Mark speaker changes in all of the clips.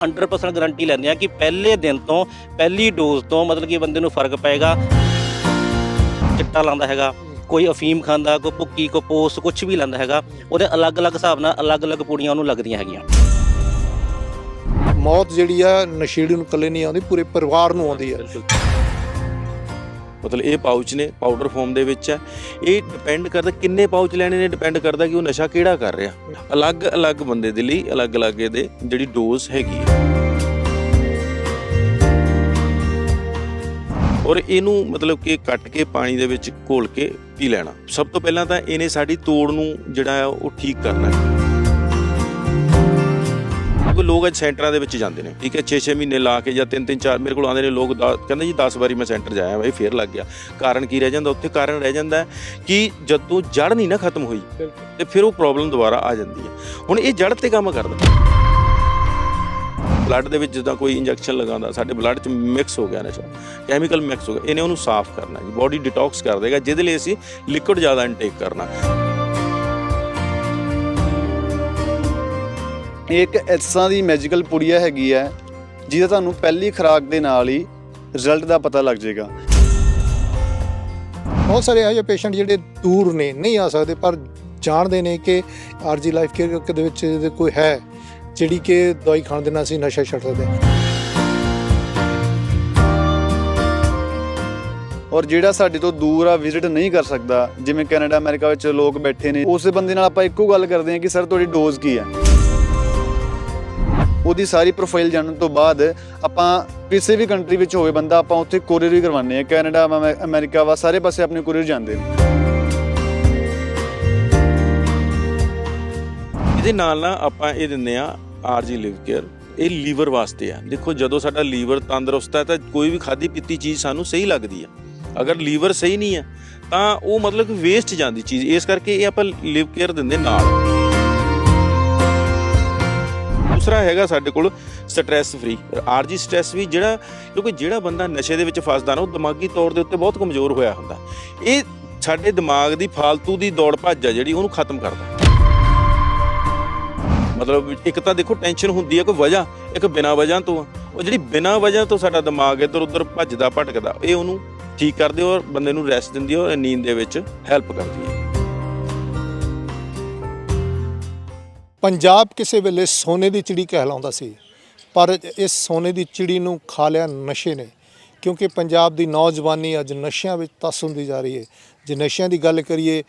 Speaker 1: 100% guarantee ਲੈਂਦੇ ਆ ਕਿ ਪਹਿਲੇ ਦਿਨ ਤੋਂ ਪਹਿਲੀ ਡੋਜ਼ ਤੋਂ ਮਤਲਬ ਕਿ ਬੰਦੇ ਨੂੰ ਫ਼ਰਕ ਪਏਗਾ। ਚਿੱਟਾ ਲਾਉਂਦਾ ਹੈਗਾ ਕੋਈ ਅਫੀਮ ਖਾਂਦਾ ਕੋਈ ਭੁੱਕੀ ਕੋਈ ਪੋਸ ਕੁਝ ਵੀ ਲੈਂਦਾ ਹੈਗਾ ਉਹਦੇ ਅਲੱਗ-ਅਲੱਗ ਹਿਸਾਬ ਨਾਲ ਅਲੱਗ-ਅਲੱਗ ਪੁੜੀਆਂ ਉਹਨੂੰ ਲੱਗਦੀਆਂ ਹੈਗੀਆਂ।
Speaker 2: ਮੌਤ ਜਿਹੜੀ ਆ ਨਸ਼ੇੜੀ ਨੂੰ ਇਕੱਲੇ ਨਹੀਂ ਆਉਂਦੀ ਪੂਰੇ ਪਰਿਵਾਰ ਨੂੰ ਆਉਂਦੀ ਆ।
Speaker 3: ਮਤਲਬ ਇਹ ਪਾਊਚ ਨੇ, ਪਾਊਡਰ ਫਾਰਮ ਦੇ ਵਿੱਚ ਹੈ। ਇਹ ਡਿਪੈਂਡ ਕਰਦਾ ਕਿੰਨੇ ਪਾਊਚ ਲੈਣੇ ਨੇ ਡਿਪੈਂਡ ਕਰਦਾ ਕਿ ਉਹ ਨਸ਼ਾ ਕਿਹੜਾ ਕਰ ਰਿਹਾ। ਅਲੱਗ-ਅਲੱਗ ਬੰਦੇ ਦੇ ਲਈ ਅਲੱਗ-ਅਲੱਗ ਇਹਦੇ ਜਿਹੜੀ ਡੋਜ਼ ਹੈਗੀ ਹੈ। ਔਰ ਇਹਨੂੰ ਮਤਲਬ ਕਿ ਕੱਟ ਕੇ ਪਾਣੀ ਦੇ ਵਿੱਚ ਘੋਲ ਕੇ ਪੀ ਲੈਣਾ। ਸਭ ਤੋਂ ਪਹਿਲਾਂ ਤਾਂ ਇਹਨੇ ਸਾਡੀ ਤੋੜ ਨੂੰ ਜਿਹੜਾ ਹੈ ਉਹ ਠੀਕ ਕਰਨਾ ਹੈ। ਕਿਉਂਕਿ ਲੋਕ ਅੱਜ ਸੈਂਟਰਾਂ ਦੇ ਵਿੱਚ ਜਾਂਦੇ ਨੇ। ਠੀਕ ਹੈ 6-6 ਮਹੀਨੇ ਲਾ ਕੇ ਜਾਂ 3-3 4 ਮੇਰੇ ਕੋਲ ਆਉਂਦੇ ਨੇ ਲੋਕ ਕਹਿੰਦੇ ਜੀ 10 ਵਾਰੀ ਮੈਂ ਸੈਂਟਰ ਜਾਇਆ ਬਾਈ ਫੇਰ ਲੱਗ ਗਿਆ। ਕਾਰਨ ਕੀ ਰਹਿ ਜਾਂਦਾ? ਉੱਥੇ ਕਾਰਨ ਰਹਿ ਜਾਂਦਾ ਕਿ ਜਦੋਂ ਜੜ ਨਹੀਂ ਨਾ ਖਤਮ ਹੋਈ ਤੇ ਫਿਰ ਉਹ ਪ੍ਰੋਬਲਮ ਦੁਬਾਰਾ ਆ ਜਾਂਦੀ ਹੈ। ਹੁਣ ਇਹ ਜੜ ਤੇ ਕੰਮ ਕਰਦਾ। ਬਲੱਡ ਦੇ ਵਿੱਚ ਜਦੋਂ ਕੋਈ ਇੰਜੈਕਸ਼ਨ ਲਗਾਉਂਦਾ ਸਾਡੇ ਬਲੱਡ 'ਚ ਮਿਕਸ ਹੋ ਗਿਆ ਨਸ਼ਾ ਕੈਮੀਕਲ ਮਿਕਸ ਹੋ ਗਿਆ। ਇਹਨੇ ਉਹਨੂੰ ਸਾਫ਼ ਕਰਨਾ ਜੀ ਬਾਡੀ ਡਿਟੌਕਸ ਕਰ ਦੇਗਾ ਜਿਹਦੇ ਲਈ ਅਸੀਂ ਲਿਕੁਇਡ ਜ਼ਿਆਦਾ ਇਨਟੇਕ ਕਰਨਾ।
Speaker 4: ਇਹ ਇੱਕ ਇਸ ਤਰ੍ਹਾਂ ਦੀ ਮੈਜੀਕਲ ਪੁੜੀਆ ਹੈਗੀ ਹੈ ਜਿਹਦਾ ਤੁਹਾਨੂੰ ਪਹਿਲੀ ਖੁਰਾਕ ਦੇ ਨਾਲ ਹੀ ਰਿਜ਼ਲਟ ਦਾ ਪਤਾ ਲੱਗ ਜਾਏਗਾ।
Speaker 2: ਬਹੁਤ ਸਾਰੇ ਇਹੋ ਜਿਹੇ ਪੇਸ਼ੈਂਟ ਜਿਹੜੇ ਦੂਰ ਨੇ ਨਹੀਂ ਆ ਸਕਦੇ ਪਰ ਜਾਣਦੇ ਨੇ ਕਿ ਆਰਜੀ ਲਾਈਫ ਕੇਅਰ ਦੇ ਵਿੱਚ ਕੋਈ ਹੈ ਜਿਹੜੀ ਕਿ ਦਵਾਈ ਖਾਣ ਦੇ ਨਾਲ ਅਸੀਂ ਨਸ਼ਾ ਛੱਡ ਸਕਦੇ ਹਾਂ।
Speaker 4: ਔਰ ਜਿਹੜਾ ਸਾਡੇ ਤੋਂ ਦੂਰ ਆ ਵਿਜ਼ਿਟ ਨਹੀਂ ਕਰ ਸਕਦਾ ਜਿਵੇਂ ਕੈਨੇਡਾ ਅਮਰੀਕਾ ਵਿੱਚ ਲੋਕ ਬੈਠੇ ਨੇ ਉਸੇ ਬੰਦੇ ਨਾਲ ਆਪਾਂ ਇੱਕੋ ਗੱਲ ਕਰਦੇ ਹਾਂ ਕਿ ਸਰ ਤੁਹਾਡੀ ਡੋਜ਼ ਕੀ ਹੈ? ਉਹਦੀ ਸਾਰੀ ਪ੍ਰੋਫਾਈਲ ਜਾਣਨ ਤੋਂ ਬਾਅਦ ਆਪਾਂ ਕਿਸੇ ਵੀ ਕੰਟਰੀ ਵਿੱਚ ਹੋਵੇ ਬੰਦਾ, ਆਪਾਂ ਉੱਥੇ ਕੋਰੀਅਰ ਵੀ ਕਰਵਾਉਂਦੇ ਆ ਕੈਨੇਡਾ ਅਮੈ- ਅਮਰੀਕਾ ਵਾ, ਸਾਰੇ ਪਾਸੇ ਆਪਣੇ ਕੋਰੀਅਰ ਜਾਂਦੇ ਨੇ।
Speaker 3: ਇਹਦੇ ਨਾਲ ਨਾ ਆਪਾਂ ਇਹ ਦਿੰਦੇ ਆ ਆਰਜੀ ਲਿਵ ਕੇਅਰ ਇਹ ਲੀਵਰ ਵਾਸਤੇ ਆ। ਦੇਖੋ, ਜਦੋਂ ਸਾਡਾ ਲੀਵਰ ਤੰਦਰੁਸਤ ਹੈ ਤਾਂ ਕੋਈ ਵੀ ਖਾਦੀ ਪੀਤੀ ਚੀਜ਼ ਸਾਨੂੰ ਸਹੀ ਲੱਗਦੀ ਆ। ਅਗਰ ਲੀਵਰ ਸਹੀ ਨਹੀਂ ਹੈ, ਤਾਂ ਉਹ ਮਤਲਬ ਵੇਸਟ ਜਾਂਦੀ ਚੀਜ਼। ਇਸ ਕਰਕੇ ਇਹ ਆਪਾਂ ਲਿਵ ਕੇਅਰ ਦਿੰਦੇ ਨਾਲ। ਦੂਸਰਾ ਹੈਗਾ ਸਾਡੇ ਕੋਲ ਸਟ੍ਰੈਸ ਫ੍ਰੀ ਆਰਜੀ ਸਟ੍ਰੈਸ ਵੀ ਜਿਹੜਾ, ਕਿਉਂਕਿ ਜਿਹੜਾ ਬੰਦਾ ਨਸ਼ੇ ਦੇ ਵਿੱਚ ਫਸਦਾ ਨਾ, ਉਹ ਦਿਮਾਗੀ ਤੌਰ ਦੇ ਉੱਤੇ ਬਹੁਤ ਕਮਜ਼ੋਰ ਹੋਇਆ ਹੁੰਦਾ। ਇਹ ਸਾਡੇ ਦਿਮਾਗ ਦੀ ਫਾਲਤੂ ਦੀ ਦੌੜ ਭੱਜ ਆ ਜਿਹੜੀ ਉਹਨੂੰ ਖਤਮ ਕਰਦਾ। ਮਤਲਬ ਇੱਕ ਤਾਂ ਦੇਖੋ ਟੈਨਸ਼ਨ ਹੁੰਦੀ ਹੈ ਕੋਈ ਵਜ੍ਹਾ, ਇੱਕ ਬਿਨਾਂ ਵਜ੍ਹਾ ਤੋਂ ਉਹ ਜਿਹੜੀ ਬਿਨਾਂ ਵਜ੍ਹਾ ਤੋਂ ਸਾਡਾ ਦਿਮਾਗ ਇੱਧਰ ਉੱਧਰ ਭੱਜਦਾ, ਭਟਕਦਾ, ਇਹ ਉਹਨੂੰ ਠੀਕ ਕਰਦੇ ਔਰ ਬੰਦੇ ਨੂੰ ਰੈਸਟ ਦਿੰਦੀ ਔਰ ਨੀਂਦ ਦੇ ਵਿੱਚ ਹੈਲਪ ਕਰਦੀ ਹੈ।
Speaker 2: ਪੰਜਾਬ ਕਿਸੇ ਵੇਲੇ ਸੋਨੇ ਦੀ ਚਿੜੀ ਕਹਿਲਾਉਂਦਾ ਸੀ, ਪਰ ਇਸ ਸੋਨੇ ਦੀ ਚਿੜੀ ਨੂੰ ਖਾ ਲਿਆ ਨਸ਼ੇ ਨੇ, ਕਿਉਂਕਿ ਪੰਜਾਬ ਦੀ ਨੌਜਵਾਨੀ ਅੱਜ ਨਸ਼ਿਆਂ ਵਿੱਚ ਤਸ ਹੁੰਦੀ ਜਾ ਰਹੀ ਹੈ। ਜੇ ਨਸ਼ਿਆਂ ਦੀ ਗੱਲ ਕਰੀਏ,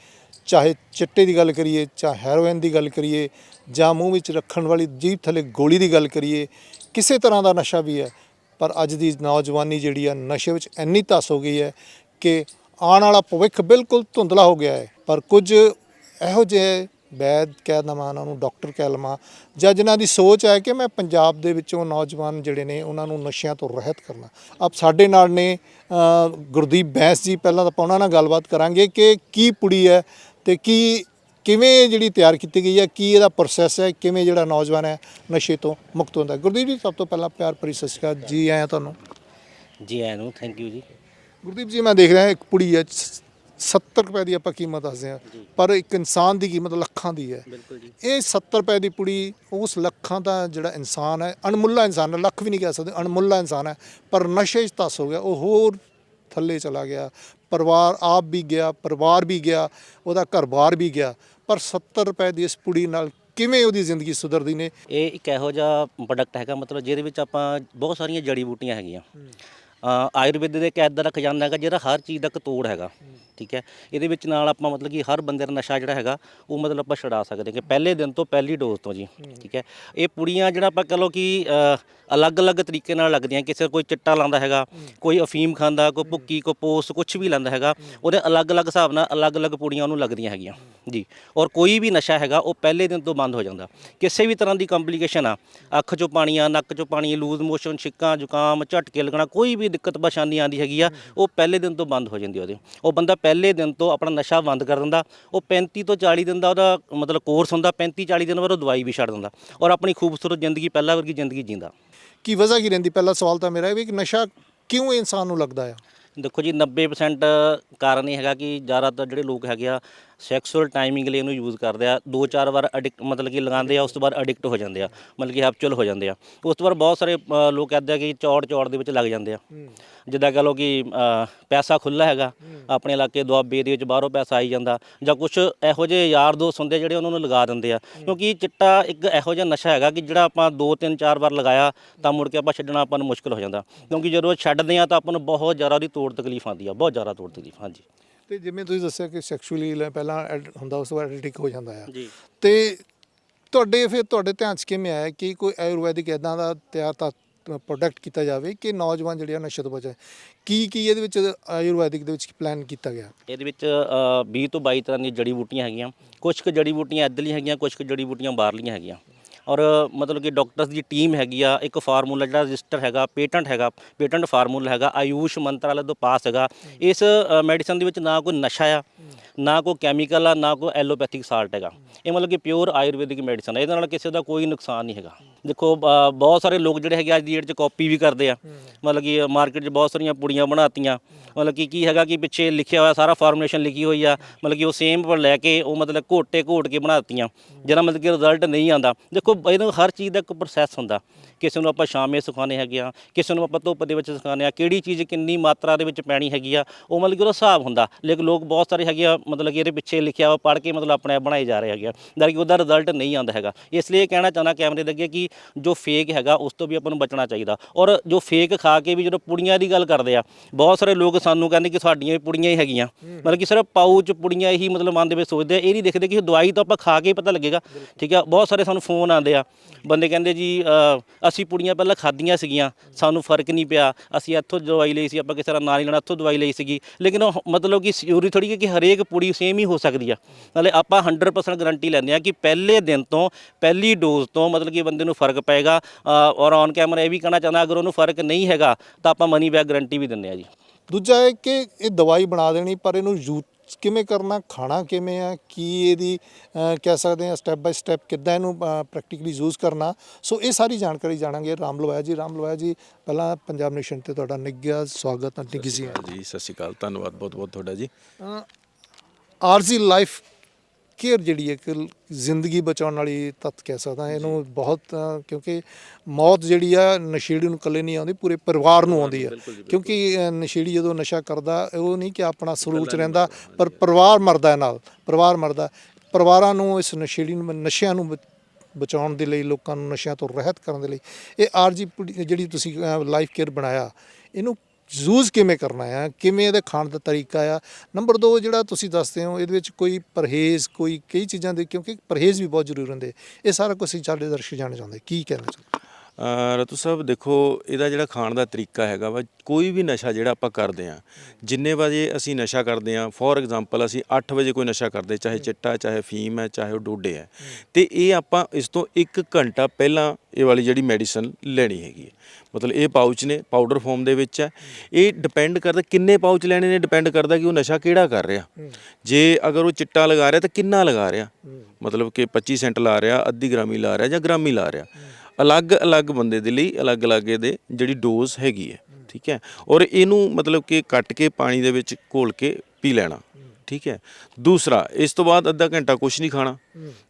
Speaker 2: ਚਾਹੇ ਚਿੱਟੇ ਦੀ ਗੱਲ ਕਰੀਏ, ਚਾਹੇ ਹੈਰੋਇਨ ਦੀ ਗੱਲ ਕਰੀਏ, ਜਾਂ ਮੂੰਹ ਵਿੱਚ ਰੱਖਣ ਵਾਲੀ ਜੀਭ ਥੱਲੇ ਗੋਲੀ ਦੀ ਗੱਲ ਕਰੀਏ, ਕਿਸੇ ਤਰ੍ਹਾਂ ਦਾ ਨਸ਼ਾ ਵੀ ਹੈ। ਪਰ ਅੱਜ ਦੀ ਨੌਜਵਾਨੀ ਜਿਹੜੀ ਆ, ਨਸ਼ੇ ਵਿੱਚ ਇੰਨੀ ਤਸ ਹੋ ਗਈ ਹੈ ਕਿ ਆਉਣ ਵਾਲਾ ਭਵਿੱਖ ਬਿਲਕੁਲ ਧੁੰਦਲਾ ਹੋ ਗਿਆ ਹੈ। ਪਰ ਕੁਝ ਇਹੋ ਜਿਹੇ ਵੈਦ ਕਹਿ ਦੇਵਾਂ ਉਹਨਾਂ ਨੂੰ ਡਾਕਟਰ ਕਹਿ ਲਵਾਂ ਜਾਂ ਜਿਨ੍ਹਾਂ ਦੀ ਸੋਚ ਹੈ ਕਿ ਮੈਂ ਪੰਜਾਬ ਦੇ ਵਿੱਚੋਂ ਨੌਜਵਾਨ ਜਿਹੜੇ ਨੇ ਉਹਨਾਂ ਨੂੰ ਨਸ਼ਿਆਂ ਤੋਂ ਰਹਿਤ ਕਰਨਾ। ਆਪ ਸਾਡੇ ਨਾਲ ਨੇ ਗੁਰਦੀਪ ਬੈਂਸ ਜੀ ਪਹਿਲਾਂ ਤਾਂ ਉਹਨਾਂ ਨਾਲ ਗੱਲਬਾਤ ਕਰਾਂਗੇ ਕਿ ਕੀ ਪੁੜੀ ਹੈ ਤੇ ਕੀ ਕਿਵੇਂ ਜਿਹੜੀ ਤਿਆਰ ਕੀਤੀ ਗਈ ਹੈ ਕੀ ਇਹਦਾ ਪ੍ਰੋਸੈਸ ਹੈ ਕਿਵੇਂ ਜਿਹੜਾ ਨੌਜਵਾਨ ਹੈ ਨਸ਼ੇ ਤੋਂ ਮੁਕਤ ਹੁੰਦਾ ਗੁਰਦੀਪ ਜੀ ਸਭ ਤੋਂ ਪਹਿਲਾਂ ਪਿਆਰ ਭਰੀ ਸਤਿ ਸ਼੍ਰੀ ਅਕਾਲ। ਜੀ ਆਇਆਂ ਤੁਹਾਨੂੰ।
Speaker 1: ਜੀ ਆਇਆਂ ਨੂੰ ਥੈਂਕ ਯੂ ਜੀ।
Speaker 2: ਗੁਰਦੀਪ ਜੀ ਮੈਂ ਦੇਖ ਰਿਹਾ ਇੱਕ ਪੁੜੀ ਹੈ 70 ਰੁਪਏ ਦੀ ਆਪਾਂ ਕੀਮਤ ਦੱਸਦੇ ਹਾਂ ਪਰ ਇੱਕ ਇਨਸਾਨ ਦੀ ਕੀਮਤ ਲੱਖਾਂ ਦੀ ਹੈ। ਇਹ 70 ਰੁਪਏ ਦੀ ਪੁੜੀ ਉਸ ਲੱਖਾਂ ਦਾ ਜਿਹੜਾ ਇਨਸਾਨ ਹੈ ਅਣਮੁੱਲਾ ਇਨਸਾਨ ਹੈ ਲੱਖ ਵੀ ਨਹੀਂ ਕਹਿ ਸਕਦੇ ਅਣਮੁੱਲਾ ਇਨਸਾਨ ਹੈ ਪਰ ਨਸ਼ੇ 'ਚ ਤਸ ਹੋ ਗਿਆ ਉਹ ਹੋਰ ਥੱਲੇ ਚਲਾ ਗਿਆ। ਪਰਿਵਾਰ ਆਪ ਵੀ ਗਿਆ ਪਰਿਵਾਰ ਵੀ ਗਿਆ ਉਹਦਾ ਘਰ-ਬਾਰ ਵੀ ਗਿਆ ਪਰ 70 ਰੁਪਏ ਦੀ ਇਸ ਪੁੜੀ ਨਾਲ ਕਿਵੇਂ ਉਹਦੀ ਜ਼ਿੰਦਗੀ ਸੁਧਰਦੀ ਨੇ?
Speaker 1: ਇਹ ਇੱਕ ਇਹੋ ਜਿਹਾ ਪ੍ਰੋਡਕਟ ਹੈਗਾ ਮਤਲਬ ਜਿਹਦੇ ਵਿੱਚ ਆਪਾਂ ਬਹੁਤ ਸਾਰੀਆਂ ਜੜੀ ਬੂਟੀਆਂ ਹੈਗੀਆਂ। ਆਯੁਰਵੇਦ ਦੇ ਇੱਕ ਇੱਦਾਂ ਦਾ ਖਜ਼ਾਨਾ ਹੈਗਾ ਜਿਹੜਾ ਹਰ ਚੀਜ਼ ਦਾ ਇੱਕ ਤੋੜ ਹੈਗਾ। ਠੀਕ ਹੈ। ਇਹਦੇ ਵਿੱਚ ਨਾਲ ਆਪਾਂ ਮਤਲਬ ਕਿ ਹਰ ਬੰਦੇ ਦਾ ਨਸ਼ਾ ਜਿਹੜਾ ਹੈਗਾ ਉਹ ਮਤਲਬ ਆਪਾਂ ਛੁਡਾ ਸਕਦੇ ਕਿ ਪਹਿਲੇ ਦਿਨ ਤੋਂ ਪਹਿਲੀ ਡੋਜ਼ ਤੋਂ ਜੀ ਠੀਕ ਹੈ। ਇਹ ਪੁੜੀਆਂ ਜਿਹੜਾ ਆਪਾਂ ਕਹ ਲਓ ਕਿ ਅਲੱਗ-ਅਲੱਗ ਤਰੀਕੇ ਨਾਲ ਲੱਗਦੀਆਂ ਕਿਸੇ ਕੋਈ ਚਿੱਟਾ ਲਾਉਂਦਾ ਹੈਗਾ ਕੋਈ ਅਫੀਮ ਖਾਂਦਾ ਕੋਈ ਭੁੱਕੀ ਕੋਈ ਪੋਸ ਕੁਝ ਵੀ ਲਾਉਂਦਾ ਹੈਗਾ ਉਹਦੇ ਅਲੱਗ-ਅਲੱਗ ਹਿਸਾਬ ਨਾਲ ਅਲੱਗ-ਅਲੱਗ ਪੁੜੀਆਂ ਉਹਨੂੰ ਲੱਗਦੀਆਂ ਹੈਗੀਆਂ ਜੀ। ਔਰ ਕੋਈ ਵੀ ਨਸ਼ਾ ਹੈਗਾ ਉਹ ਪਹਿਲੇ ਦਿਨ ਤੋਂ ਬੰਦ ਹੋ ਜਾਂਦਾ। ਕਿਸੇ ਵੀ ਤਰ੍ਹਾਂ ਦੀ ਕੰਪਲਿਕੇਸ਼ਨ ਆ ਅੱਖ 'ਚੋਂ ਪਾਣੀ ਆ ਨੱਕ 'ਚੋਂ ਪਾਣੀ ਲੂਜ਼ ਮੋਸ਼ਨ ਛਿੱਕਾਂ ਜ਼ੁਕਾਮ ਝਟਕੇ ਲੱਗਣਾ ਕੋਈ ਵੀ ਦਿੱਕਤ ਪਰੇਸ਼ਾਨੀ ਆਂਦੀ ਹੈਗੀ ਆ ਉਹ ਪਹਿਲੇ ਦਿਨ ਤੋਂ ਬੰਦ ਹੋ ਜਾਂਦੀ ਉਹਦੇ। ਉਹ ਬੰਦਾ ਪਹਿਲੇ ਦਿਨ ਤੋਂ ਆਪਣਾ ਨਸ਼ਾ ਬੰਦ ਕਰ ਦਿੰਦਾ ਉਹ 35 ਤੋਂ 40 ਦਿਨ ਦਾ ਉਹਦਾ ਮਤਲਬ ਕੋਰਸ ਹੁੰਦਾ 35 40 ਦਿਨ ਬਾਅਦ ਉਹ ਦਵਾਈ ਵੀ ਛੱਡ ਦਿੰਦਾ ਔਰ ਆਪਣੀ ਖੂਬਸੂਰਤ ਜ਼ਿੰਦਗੀ ਪਹਿਲਾਂ ਵਰਗੀ ਜ਼ਿੰਦਗੀ ਜੀਂਦਾ
Speaker 2: ਕੀ ਵਜ੍ਹਾ ਕੀ ਰਹਿੰਦੀ? ਪਹਿਲਾ ਸਵਾਲ ਤਾਂ ਮੇਰਾ ਇਹ ਵੀ ਕਿ ਨਸ਼ਾ ਕਿਉਂ ਇਨਸਾਨ ਨੂੰ ਲੱਗਦਾ ਆ?
Speaker 1: ਦੇਖੋ ਜੀ 90% ਕਾਰਨ ਇਹ ਹੈਗਾ ਕਿ ਜ਼ਿਆਦਾਤਰ ਜਿਹੜੇ ਲੋਕ ਹੈਗੇ ਆ ਸੈਕਸੁਅਲ ਟਾਈਮਿੰਗ ਲਈ ਇਹਨੂੰ ਯੂਜ਼ ਕਰਦੇ ਆ। ਦੋ ਚਾਰ ਵਾਰ ਐਡਿਕਟ ਮਤਲਬ ਕਿ ਲਗਾਉਂਦੇ ਆ ਉਸ ਤੋਂ ਬਾਅਦ ਐਡਿਕਟ ਹੋ ਜਾਂਦੇ ਆ ਮਤਲਬ ਕਿ ਹੈਪਚੁਅਲ ਹੋ ਜਾਂਦੇ ਆ। ਉਸ ਤੋਂ ਬਾਅਦ ਬਹੁਤ ਸਾਰੇ ਅ, ਲੋਕ ਕਹਿੰਦੇ ਆ ਕਿ ਚੌੜ ਚੌੜ ਦੇ ਵਿੱਚ ਲੱਗ ਜਾਂਦੇ ਆ। ਜਿੱਦਾਂ ਕਹ ਲਓ ਕਿ ਅ, ਪੈਸਾ ਖੁੱਲਾ ਹੈਗਾ ਆਪਣੇ ਇਲਾਕੇ ਦੁਆਬੇ ਦੇ ਵਿੱਚ ਬਾਹਰੋਂ ਪੈਸਾ ਆਈ ਜਾਂਦਾ ਜਾਂ ਕੁਝ ਇਹੋ ਜਿਹੇ ਯਾਰ ਦੋਸਤ ਹੁੰਦੇ ਜਿਹੜੇ ਉਹਨਾਂ ਨੂੰ ਲਗਾ ਦਿੰਦੇ ਆ। ਕਿਉਂਕਿ ਚਿੱਟਾ ਇੱਕ ਇਹੋ ਜਿਹਾ ਨਸ਼ਾ ਹੈਗਾ ਕਿ ਜਿਹੜਾ ਆਪਾਂ ਦੋ ਤਿੰਨ ਚਾਰ ਵਾਰ ਲਗਾਇਆ ਤਾਂ ਮੁੜ ਕੇ ਆਪਾਂ ਛੱਡਣਾ ਆਪਾਂ ਨੂੰ ਮੁਸ਼ਕਲ ਹੋ ਜਾਂਦਾ। ਕਿਉਂਕਿ ਜਦੋਂ ਛੱਡਦੇ ਆ ਤਾਂ ਆਪਾਂ ਨੂੰ ਬਹੁਤ ਜ਼ਿਆਦਾ ਉਹਦੀ ਤੋੜ ਤਕਲੀਫ ਆਉਂਦੀ ਆ ਬਹੁਤ ਜ਼ਿਆਦਾ ਤੋੜ ਤਕਲੀਫ ਹਾਂਜੀ।
Speaker 2: ਤੇ ਜਿਵੇਂ ਤੁਸੀਂ ਦੱਸਿਆ ਕਿ ਸੈਕਸ਼ੂਅਲੀ ਪਹਿਲਾਂ ਐਡ ਹੁੰਦਾ ਉਸ ਤੋਂ ਬਾਅਦ ਐਡਿਕ ਹੋ ਜਾਂਦਾ ਆ।
Speaker 1: ਜੀ।
Speaker 2: ਤੇ ਤੁਹਾਡੇ ਫਿਰ ਤੁਹਾਡੇ ਧਿਆਨ 'ਚ ਕਿਵੇਂ ਆਇਆ ਕਿ ਕੋਈ ਆਯੁਰਵੈਦਿਕ ਇਦਾਂ ਦਾ ਤਿਆਰ ਤਾਂ ਪ੍ਰੋਡਕਟ ਕੀਤਾ ਜਾਵੇ ਕਿ ਨੌਜਵਾਨ ਜਿਹੜੇ ਆ ਨਸ਼ੇ ਤੋਂ ਬਚੇ ਕੀ ਕੀ ਇਹਦੇ ਵਿੱਚ ਆਯੁਰਵੈਦਿਕ ਦੇ ਵਿੱਚ ਪਲਾਨ ਕੀਤਾ ਗਿਆ?
Speaker 1: ਇਹਦੇ ਵਿੱਚ ਅ, 20 ਤੋਂ 22 ਤਰ੍ਹਾਂ ਦੀਆਂ ਜੜੀ ਬੂਟੀਆਂ ਹੈਗੀਆਂ। ਕੁਝ ਕੁ ਜੜੀ ਬੂਟੀਆਂ ਇੱਧਰਲੀਆਂ ਹੈਗੀਆਂ ਕੁਝ ਕੁ ਜੜੀ ਬੂਟੀਆਂ ਬਾਹਰਲੀਆਂ ਹੈਗੀਆਂ। ਔਰ ਮਤਲਬ ਕਿ ਡਾਕਟਰਸ ਦੀ ਟੀਮ ਹੈਗੀ ਆ ਇੱਕ ਫਾਰਮੂਲਾ ਜਿਹੜਾ ਰਜਿਸਟਰ ਹੈਗਾ ਪੇਟੈਂਟ ਹੈਗਾ ਪੇਟੈਂਟ ਫਾਰਮੂਲਾ ਹੈਗਾ ਆਯੂਸ਼ ਮੰਤਰਾਲੇ ਤੋਂ ਪਾਸ ਹੈਗਾ। ਇਸ ਮੈਡੀਸਨ ਦੇ ਵਿੱਚ ਨਾ ਕੋਈ ਨਸ਼ਾ ਆ ਨਾ ਕੋਈ ਕੈਮੀਕਲ ਆ ਨਾ ਕੋਈ ਐਲੋਪੈਥਿਕ ਸਾਲਟ ਹੈਗਾ। ਇਹ ਮਤਲਬ ਕਿ ਪਿਓਰ ਆਯੁਰਵੈਦਿਕ ਮੈਡੀਸਨ ਹੈ ਇਹਦੇ ਨਾਲ ਕਿਸੇ ਦਾ ਕੋਈ ਨੁਕਸਾਨ ਨਹੀਂ ਹੈਗਾ। ਦੇਖੋ ਬਹੁਤ ਸਾਰੇ ਲੋਕ ਜਿਹੜੇ ਹੈਗੇ ਅੱਜ ਦੀ ਡੇਟ 'ਚ ਕਾਪੀ ਵੀ ਕਰਦੇ ਆ। ਮਤਲਬ ਕਿ ਮਾਰਕੀਟ 'ਚ ਬਹੁਤ ਸਾਰੀਆਂ ਪੁੜੀਆਂ ਬਣਾਤੀਆਂ। ਮਤਲਬ ਕਿ ਕੀ ਹੈਗਾ ਕਿ ਪਿੱਛੇ ਲਿਖਿਆ ਹੋਇਆ ਸਾਰਾ ਫਾਰਮੂਲੇਸ਼ਨ ਲਿਖੀ ਹੋਈ ਆ। ਮਤਲਬ ਕਿ ਉਹ ਸੇਮ ਪਰ ਲੈ ਕੇ ਉਹ ਮਤਲਬ ਘੋਟੇ ਘੋਟ ਕੇ ਬਣਾਤੀਆਂ। ਜਿਹੜਾ ਮਤਲਬ ਕਿ ਰਿਜ਼ਲਟ ਨਹੀਂ ਆਂਦਾ ਦੇਖੋ ਇਹਨੂੰ ਹਰ ਚੀਜ਼ ਦਾ ਇੱਕ ਪ੍ਰੋਸੈਸ ਹੁੰਦਾ। ਕਿਸੇ ਨੂੰ ਆਪਾਂ ਸ਼ਾਮੇ ਸਿਖਾਉਂਦੇ ਹੈਗੇ ਆ, ਕਿਸੇ ਨੂੰ ਆਪਾਂ ਧੁੱਪ ਦੇ ਵਿੱਚ ਸਿਖਾਉਂਦੇ ਆ, ਕਿਹੜੀ ਚੀਜ਼ ਕਿੰਨੀ ਮਾਤਰਾ ਦੇ ਵਿੱਚ ਪੈਣੀ ਹੈਗੀ ਆ, ਉਹ ਮਤਲਬ ਕਿ ਉਹਦਾ ਹਿਸਾਬ ਹੁੰਦਾ। ਲੇਕਿਨ ਲੋਕ ਬਹੁਤ ਸਾਰੇ ਹੈਗੇ ਆ, ਮਤਲਬ ਕਿ ਇਹਦੇ ਪਿੱਛੇ ਲਿਖਿਆ ਵਾ, ਪੜ੍ਹ ਕੇ ਮਤਲਬ ਆਪਣੇ ਆਪ ਬਣਾਏ ਜਾ ਰਹੇ ਹੈਗੇ ਆ। ਜਦ ਕਿ ਉਹਦਾ ਰਿਜ਼ਲਟ ਨਹੀਂ ਆਉਂਦਾ ਹੈਗਾ। ਇਸ ਲਈ ਇਹ ਕਹਿਣਾ ਚਾਹੁੰਦਾ ਕੈਮਰੇ ਦੇ ਅੱਗੇ ਕਿ ਜੋ ਫੇਕ ਹੈਗਾ, ਉਸ ਤੋਂ ਵੀ ਆਪਾਂ ਨੂੰ ਬਚਣਾ ਚਾਹੀਦਾ। ਔਰ ਜੋ ਫੇਕ ਖਾ ਕੇ ਵੀ ਜਦੋਂ ਪੁੜੀਆਂ ਦੀ ਗੱਲ ਕਰਦੇ ਆ, ਬਹੁਤ ਸਾਰੇ ਲੋਕ ਸਾਨੂੰ ਕਹਿੰਦੇ ਕਿ ਸਾਡੀਆਂ ਵੀ ਪੁੜੀਆਂ ਹੀ ਹੈਗੀਆਂ। ਮਤਲਬ ਕਿ ਸਿਰਫ ਪਾਊਚ ਪੁੜੀਆਂ ਹੀ ਮਤਲਬ ਮਨ ਦੇ ਵਿੱਚ ਸੋਚਦੇ ਆ, ਇਹ ਨਹੀਂ ਦੇਖਦੇ ਕਿ ਦਵਾਈ ਤਾਂ ਆਪਾਂ ਖਾ ਕੇ ਹੀ ਪਤਾ ਲੱਗੇਗਾ। ਠੀਕ ਆ, ਬਹੁਤ ਸਾਰੇ ਸਾਨੂੰ ਫੋਨ ਆ ਆਉਂਦੇ ਆ। ਬੰਦੇ ਕਹਿੰਦੇ ਜੀ ਅ, ਅਸੀਂ ਪੁੜੀਆਂ ਪਹਿਲਾਂ ਖਾਧੀਆਂ ਸੀਗੀਆਂ ਸਾਨੂੰ ਫ਼ਰਕ ਨਹੀਂ ਪਿਆ। ਅਸੀਂ ਇੱਥੋਂ ਦਵਾਈ ਲਈ ਸੀ ਆਪਾਂ ਕਿਸੇ ਦਾ ਨਾਂ ਨਹੀਂ ਲੈਣਾ ਇੱਥੋਂ ਦਵਾਈ ਲਈ ਸੀਗੀ। ਲੇਕਿਨ ਉਹ ਮਤਲਬ ਕਿ ਜ਼ਰੂਰੀ ਥੋੜੀ ਹੈ ਕਿ ਹਰੇਕ ਪੁੜੀ ਸੇਮ ਹੀ ਹੋ ਸਕਦੀ ਆ। ਨਾਲੇ ਆਪਾਂ 100% ਗਾਰੰਟੀ ਲੈਂਦੇ ਆ ਕਿ ਪਹਿਲੇ ਦਿਨ ਤੋਂ ਪਹਿਲੀ ਡੋਜ਼ ਤੋਂ ਮਤਲਬ ਕਿ ਬੰਦੇ ਨੂੰ ਫ਼ਰਕ ਪਏਗਾ। ਅ, ਔਰ ਔਨ ਕੈਮਰਾ ਇਹ ਵੀ ਕਹਿਣਾ ਚਾਹੁੰਦਾ ਅਗਰ ਉਹਨੂੰ ਫ਼ਰਕ ਨਹੀਂ ਹੈਗਾ ਤਾਂ ਆਪਾਂ ਮਨੀ ਬੈਕ ਗਾਰੰਟੀ ਵੀ ਦਿੰਦੇ ਆ ਜੀ।
Speaker 2: ਦੂਜਾ ਹੈ ਕਿ ਇਹ ਦਵਾਈ ਬਣਾ ਦੇਣੀ ਪਰ ਇਹਨੂੰ ਯੂਜ਼ ਕਿਵੇਂ ਕਰਨਾ ਖਾਣਾ ਕਿਵੇਂ ਆ ਕੀ ਇਹਦੀ ਕਹਿ ਸਕਦੇ ਆ ਸਟੈਪ ਬਾਈ ਸਟੈਪ ਕਿੱਦਾਂ ਇਹਨੂੰ ਪ੍ਰੈਕਟੀਕਲੀ ਯੂਜ਼ ਕਰਨਾ। ਸੋ ਇਹ ਸਾਰੀ ਜਾਣਕਾਰੀ ਜਾਣਾਂਗੇ। ਰਾਮ ਲਵਾਇਆ ਜੀ ਰਾਮ ਲਵਾਇਆ ਜੀ ਪਹਿਲਾਂ ਪੰਜਾਬ ਨੇਸ਼ਨ ਤੇ ਤੁਹਾਡਾ ਨਿੱਘਾ ਸਵਾਗਤ ਹੈ ਨਿੱਘੀ ਜੀ
Speaker 3: ਸਤਿ ਸ਼੍ਰੀ ਅਕਾਲ ਧੰਨਵਾਦ ਬਹੁਤ ਬਹੁਤ ਤੁਹਾਡਾ ਜੀ।
Speaker 2: ਆਰਜ਼ੀ ਲਾਈਫ ਕੇਅਰ ਜਿਹੜੀ ਹੈ ਕਿ ਜ਼ਿੰਦਗੀ ਬਚਾਉਣ ਵਾਲੀ ਤੱਤ ਕਹਿ ਸਕਦਾ ਇਹਨੂੰ ਬਹੁਤ ਕਿਉਂਕਿ ਮੌਤ ਜਿਹੜੀ ਆ ਨਸ਼ੇੜੀ ਨੂੰ ਇਕੱਲੇ ਨਹੀਂ ਆਉਂਦੀ ਪੂਰੇ ਪਰਿਵਾਰ ਨੂੰ ਆਉਂਦੀ ਹੈ ਕਿਉਂਕਿ ਨਸ਼ੇੜੀ ਜਦੋਂ ਨਸ਼ਾ ਕਰਦਾ ਉਹ ਨਹੀਂ ਕਿ ਆਪਣਾ ਸਰੂਪ ਚ ਰਹਿੰਦਾ ਪਰ ਪਰਿਵਾਰ ਮਰਦਾ ਨਾਲ ਪਰਿਵਾਰ ਮਰਦਾ। ਪਰਿਵਾਰਾਂ ਨੂੰ ਇਸ ਨਸ਼ੇੜੀ ਨੂੰ ਨਸ਼ਿਆਂ ਨੂੰ ਬਚਾਉਣ ਦੇ ਲਈ ਲੋਕਾਂ ਨੂੰ ਨਸ਼ਿਆਂ ਤੋਂ ਰਹਿਤ ਕਰਨ ਦੇ ਲਈ ਇਹ ਆਰਜੀ ਜਿਹੜੀ ਤੁਸੀਂ ਲਾਈਫ ਕੇਅਰ ਬਣਾਇਆ ਇਹਨੂੰ ਯੂਜ਼ ਕਿਵੇਂ ਕਰਨਾ ਆ, ਕਿਵੇਂ ਇਹਦੇ ਖਾਣ ਦਾ ਤਰੀਕਾ ਆ? ਨੰਬਰ 2 ਜਿਹੜਾ ਤੁਸੀਂ ਦੱਸਦੇ ਹੋ, ਇਹਦੇ ਵਿੱਚ ਕੋਈ ਪਰਹੇਜ਼, ਕੋਈ ਕਈ ਚੀਜ਼ਾਂ ਦੇ, ਕਿਉਂਕਿ ਪਰਹੇਜ਼ ਵੀ ਬਹੁਤ ਜ਼ਰੂਰੀ ਹੁੰਦੇ। ਇਹ ਸਾਰਾ ਕੁਝ ਅਸੀਂ ਸਾਡੇ ਦਰਸ਼ਕ ਜਾਣਨਾ ਚਾਹੁੰਦੇ ਕੀ ਕਹਿਣਾ ਚਾਹੁੰਦੇ?
Speaker 3: ਰਤੂ ਸਾਹਿਬ, ਦੇਖੋ, ਇਹਦਾ ਜਿਹੜਾ ਖਾਣ ਦਾ ਤਰੀਕਾ ਹੈਗਾ ਵਾ, ਕੋਈ ਵੀ ਨਸ਼ਾ ਜਿਹੜਾ ਆਪਾਂ ਕਰਦੇ ਆ ਜਿੰਨੇ ਵਜੇ ਅਸੀਂ ਨਸ਼ਾ ਕਰਦੇ ਆ ਫੋਰ ਐਗਜ਼ਾਮਪਲ ਅਸੀਂ 8 ਵਜੇ ਕੋਈ ਨਸ਼ਾ ਕਰਦੇ, ਚਾਹੇ ਚਿੱਟਾ, ਚਾਹੇ ਫੀਮ ਹੈ, ਚਾਹੇ ਉਹ ਡੋਡੇ ਹੈ, ਤੇ ਇਹ ਆਪਾਂ ਇਸ ਤੋਂ 1 ਘੰਟਾ ਪਹਿਲਾਂ ਇਹ ਵਾਲੀ ਜਿਹੜੀ ਮੈਡੀਸਨ ਲੈਣੀ ਹੈਗੀ ਹੈ। ਮਤਲਬ ਇਹ ਪਾਊਚ ਨੇ ਪਾਊਡਰ ਫਾਰਮ ਦੇ ਵਿੱਚ ਹੈ। ਇਹ ਡਿਪੈਂਡ ਕਰਦਾ ਕਿੰਨੇ ਪਾਊਚ ਲੈਣੇ ਨੇ ਡਿਪੈਂਡ ਕਰਦਾ ਕਿ ਉਹ ਨਸ਼ਾ ਕਿਹੜਾ ਕਰ ਰਿਹਾ। ਜੇ ਅਗਰ ਉਹ ਚਿੱਟਾ ਲਗਾ ਰਿਹਾ, ਤਾਂ ਕਿੰਨਾ ਲਗਾ ਰਿਹਾ। ਮਤਲਬ ਕਿ 25 ਸੈਂਟ ਲਾ ਰਿਹਾ, ਅੱਧੀ ਗ੍ਰਾਮੀ ਲਾ ਰਿਹਾ ਜਾਂ ਗ੍ਰਾਮੀ ਲਾ ਰਿਹਾ। ਅਲੱਗ-ਅਲੱਗ ਬੰਦੇ ਦੇ ਲਈ ਅਲੱਗ-ਅਲੱਗ ਇਹਦੇ ਜਿਹੜੀ ਡੋਜ਼ ਹੈਗੀ ਹੈ, ਠੀਕ ਹੈ? ਔਰ ਇਹਨੂੰ ਮਤਲਬ ਕਿ ਕੱਟ ਕੇ ਪਾਣੀ ਦੇ ਵਿੱਚ ਘੋਲ ਕੇ ਪੀ ਲੈਣਾ, ਠੀਕ ਹੈ? ਦੂਸਰਾ, ਇਸ ਤੋਂ ਬਾਅਦ ਅੱਧਾ ਘੰਟਾ ਕੁਝ ਨਹੀਂ ਖਾਣਾ,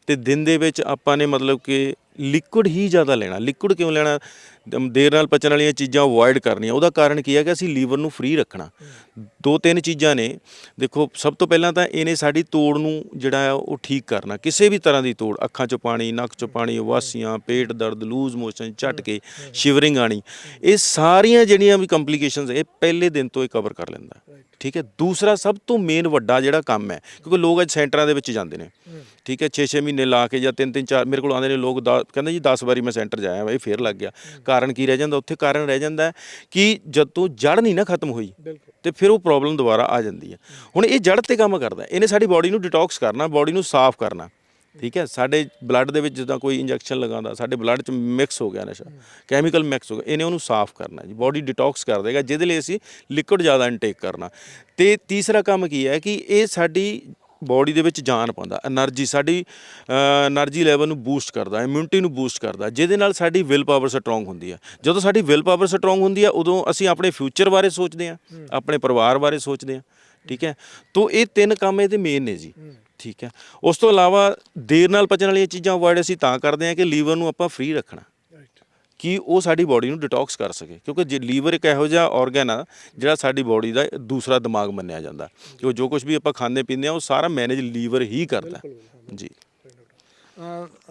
Speaker 3: ਤੇ ਦਿਨ ਦੇ ਵਿੱਚ ਆਪਾਂ ਨੇ ਮਤਲਬ ਕਿ ਲਿਕੁਇਡ ਹੀ ਜ਼ਿਆਦਾ ਲੈਣਾ। ਲਿਕੁਇਡ ਕਿਉਂ ਲੈਣਾ? ਦੇਰ ਨਾਲ ਪਚਣ ਵਾਲੀਆਂ ਚੀਜ਼ਾਂ ਅਵੋਇਡ ਕਰਨੀਆਂ। ਉਹਦਾ ਕਾਰਨ ਕੀ ਹੈ ਕਿ ਅਸੀਂ ਲੀਵਰ ਨੂੰ ਫ੍ਰੀ ਰੱਖਣਾ। ਦੋ ਤਿੰਨ ਚੀਜ਼ਾਂ ਨੇ। ਦੇਖੋ, ਸਭ ਤੋਂ ਪਹਿਲਾਂ ਤਾਂ ਇਹਨੇ ਸਾਡੀ ਤੋੜ ਨੂੰ ਜਿਹੜਾ ਆ ਉਹ ਠੀਕ ਕਰਨਾ। ਕਿਸੇ ਵੀ ਤਰ੍ਹਾਂ ਦੀ ਤੋੜ, ਅੱਖਾਂ 'ਚੋਂ ਪਾਣੀ, ਨੱਕ 'ਚੋਂ ਪਾਣੀ, ਵਾਸੀਆਂ, ਪੇਟ ਦਰਦ, ਲੂਜ਼ ਮੋਸ਼ਨ ਝਟਕੇ ਸ਼ਿਵਰਿੰਗ ਆਣੀ। ਇਹ ਸਾਰੀਆਂ ਜਿਹੜੀਆਂ ਵੀ ਕੰਪਲਿਕੇਸ਼ਨਸ ਇਹ ਪਹਿਲੇ ਦਿਨ ਤੋਂ ਹੀ ਕਵਰ ਕਰ ਲੈਂਦਾ। ਠੀਕ ਹੈ? ਦੂਸਰਾ, ਸਭ ਤੋਂ ਮੇਨ ਵੱਡਾ ਜਿਹੜਾ ਕੰਮ ਹੈ, ਕਿਉਂਕਿ ਲੋਕ ਅੱਜ ਸੈਂਟਰਾਂ ਦੇ ਵਿੱਚ ਜਾਂਦੇ ਨੇ। ਠੀਕ ਹੈ 6-6 ਮਹੀਨੇ ਲਾ ਕੇ ਜਾਂ 3-3 4 ਮੇਰੇ ਕੋਲ ਆਉਂਦੇ ਨੇ ਲੋਕ ਦਾ- ਕਹਿੰਦੇ ਜੀ 10 ਵਾਰੀ ਮੈਂ ਸੈਂਟਰ ਜਾਇਆ ਬਾਈ ਫੇਰ ਲੱਗ ਗਿਆ। ਕਾਰਨ ਕੀ ਰਹਿ ਜਾਂਦਾ? ਉੱਥੇ ਕਾਰਨ ਰਹਿ ਜਾਂਦਾ ਹੈ ਕਿ ਜਦ ਤੋਂ ਜੜ ਨਹੀਂ ਨਾ ਖਤਮ ਹੋਈ ਤੇ ਫਿਰ ਉਹ ਪ੍ਰੋਬਲਮ ਦੁਬਾਰਾ ਆ ਜਾਂਦੀ ਹੈ। ਹੁਣ ਇਹ ਜੜ ਤੇ ਕੰਮ ਕਰਦਾ ਹੈ। ਇਹਨੇ ਸਾਡੀ ਬਾਡੀ ਨੂੰ ਡਿਟੌਕਸ ਕਰਨਾ ਬਾਡੀ ਨੂੰ ਸਾਫ਼ ਕਰਨਾ ਠੀਕ ਹੈ। ਸਾਡੇ ਬਲੱਡ ਦੇ ਵਿੱਚ ਜਿੱਦਾਂ ਕੋਈ ਇੰਜੈਕਸ਼ਨ ਲਗਾਉਂਦਾ ਸਾਡੇ ਬਲੱਡ 'ਚ ਮਿਕਸ ਹੋ ਗਿਆ ਨਸ਼ਾ ਕੈਮੀਕਲ ਮਿਕਸ ਹੋ ਗਿਆ ਇਹਨੇ ਉਹਨੂੰ ਸਾਫ਼ ਕਰਨਾ ਜੀ। ਬਾਡੀ ਡਿਟੌਕਸ ਕਰ ਦੇਗਾ ਜਿਹਦੇ ਲਈ ਅਸੀਂ ਲਿਕੁਇਡ ਜ਼ਿਆਦਾ ਇਨਟੇਕ ਕਰਨਾ। ਤੇ ਤੀਸਰਾ ਕੰਮ ਕੀ ਹੈ ਕਿ ਇਹ ਸਾਡੀ ਬਾਡੀ ਦੇ ਵਿੱਚ ਜਾਨ ਪਾਉਂਦਾ એનર્ਜੀ ਸਾਡੀ એનર્ਜੀ ਲੈਵਲ ਨੂੰ ਬੂਸਟ ਕਰਦਾ ਇਮਿਊਨਿਟੀ ਨੂੰ ਬੂਸਟ ਕਰਦਾ ਜਿਹਦੇ ਨਾਲ ਸਾਡੀ ਵਿਲ ਪਾਵਰ ਸਟਰੋਂਗ ਹੁੰਦੀ ਹੈ ਜਦੋਂ ਸਾਡੀ ਵਿਲ ਪਾਵਰ ਸਟਰੋਂਗ ਹੁੰਦੀ ਹੈ ਉਦੋਂ ਅਸੀਂ ਆਪਣੇ ਫਿਊਚਰ ਬਾਰੇ ਸੋਚਦੇ ਹਾਂ। ਆਪਣੇ ਪਰਿਵਾਰ ਬਾਰੇ ਸੋਚਦੇ ਹਾਂ ਠੀਕ ਹੈ? ਤੋਂ ਇਹ ਤਿੰਨ ਕੰਮ ਇਹਦੇ ਮੇਨ ਨੇ ਜੀ ਠੀਕ ਹੈ? ਉਸ ਤੋਂ ਇਲਾਵਾ ਦੇਰ ਨਾਲ ਪਚਣ ਵਾਲੀਆਂ ਚੀਜ਼ਾਂ ਅਵੋਇਡ ਅਸੀਂ ਤਾਂ ਕਰਦੇ ਹਾਂ ਕਿ ਲੀਵਰ ਨੂੰ ਆਪਾਂ ਫ੍ਰੀ ਰੱਖਣਾ। ਕਿ ਉਹ ਸਾਡੀ ਬਾਡੀ ਨੂੰ ਡਿਟੌਕਸ ਕਰ ਸਕੇ ਕਿਉਂਕਿ ਜੇ ਲੀਵਰ ਇੱਕ ਇਹੋ ਜਿਹਾ ਆਰਗਨ ਆ ਜਿਹੜਾ ਸਾਡੀ ਬਾਡੀ ਦਾ ਦੂਸਰਾ ਦਿਮਾਗ ਮੰਨਿਆ ਜਾਂਦਾ। ਕਿ ਉਹ ਜੋ ਕੁਝ ਵੀ ਆਪਾਂ ਖਾਂਦੇ ਪੀਂਦੇ ਆ ਉਹ ਸਾਰਾ ਮੈਨੇਜ ਲੀਵਰ ਹੀ ਕਰਦਾ। ਜੀ।